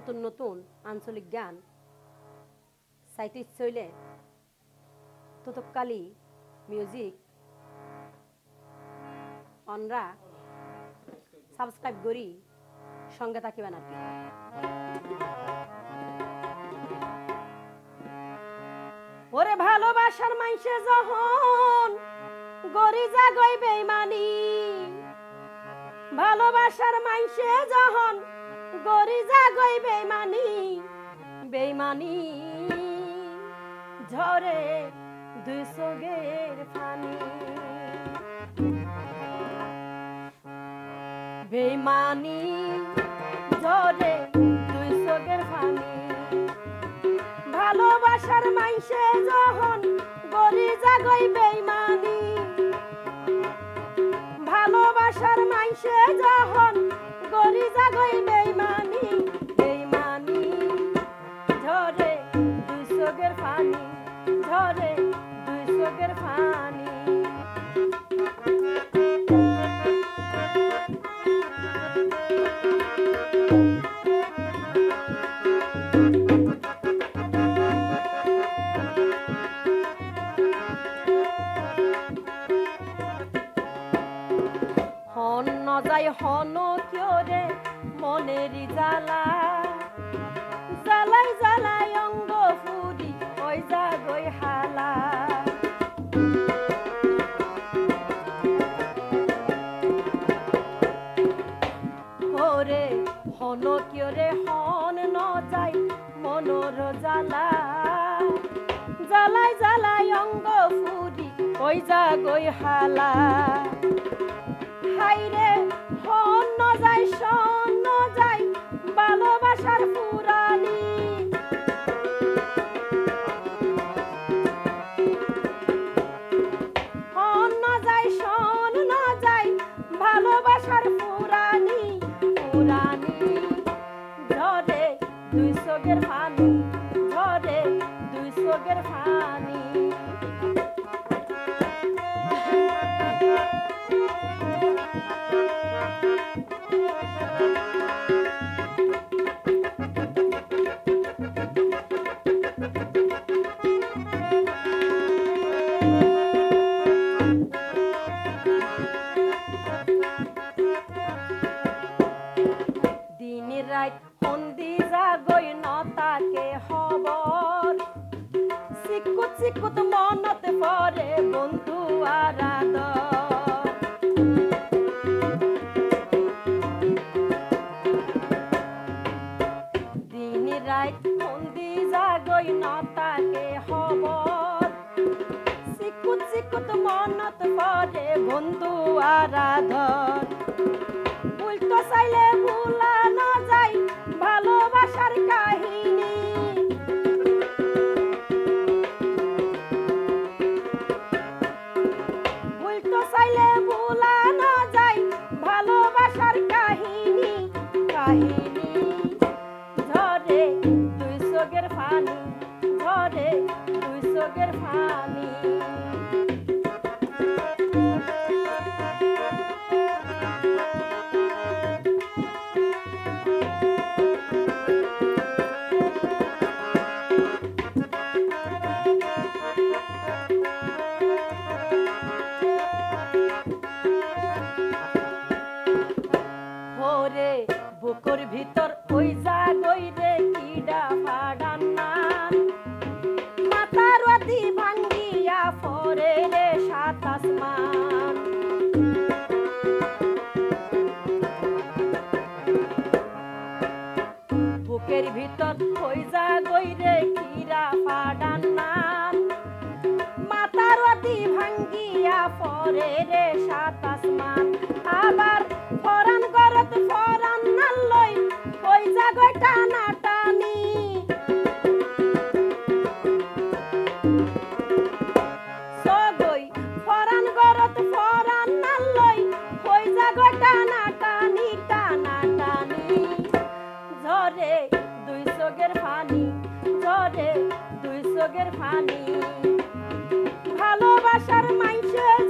নতুন নতুন আঞ্চলিক গান চাইতে ইচ্ছে হইলে মিউজিক, অনরা, সাবস্ক্রাইব করি, সঙ্গে থাকিবেন আর ওরে ভালোবাসার মাইসে যখন গরি জাগই বেইমানি, ভালোবাসার মাইসে যখন গরি জাগই বেইমানি বেইমানি। ঝরে দুই সগের ফানি বেইমানি, ঝরে দুই সগের ফানি ভালোবাসার মাইসে যখন গরি জাগই বেইমানি, ভালোবাসার মাইসে যখন ঝরে দুই চোখের ফানি হন নজাই হন কিয় রে মনের জ্বালা। জ্বালাই জ্বালাই অঙ্গ ফুরি ওই জাগই হালা। ওরে হন কিয় রে হন নজাই মনোর জ্বালা। জ্বালাই জ্বালাই অঙ্গ ফুরি ওই জাগই হালা। চোখের পানি ঝরে দুই চোখের Thank দিন বন্ধু দিন রাত ফন্দি জাগই নতাকে খবর। চিকুত চিকুত মনত পরে বন্ধু আরাধর উল্টো চাইলে ভুলা ঝরে দুই চোখের ফানি ঝরে দুই চোখের ফানি ওরে বুকুর ভিতর ওই যা গই রে কিডা ফাডান চোখের পানি ভালোবাসার মাইসে যখন গরি জাগইবে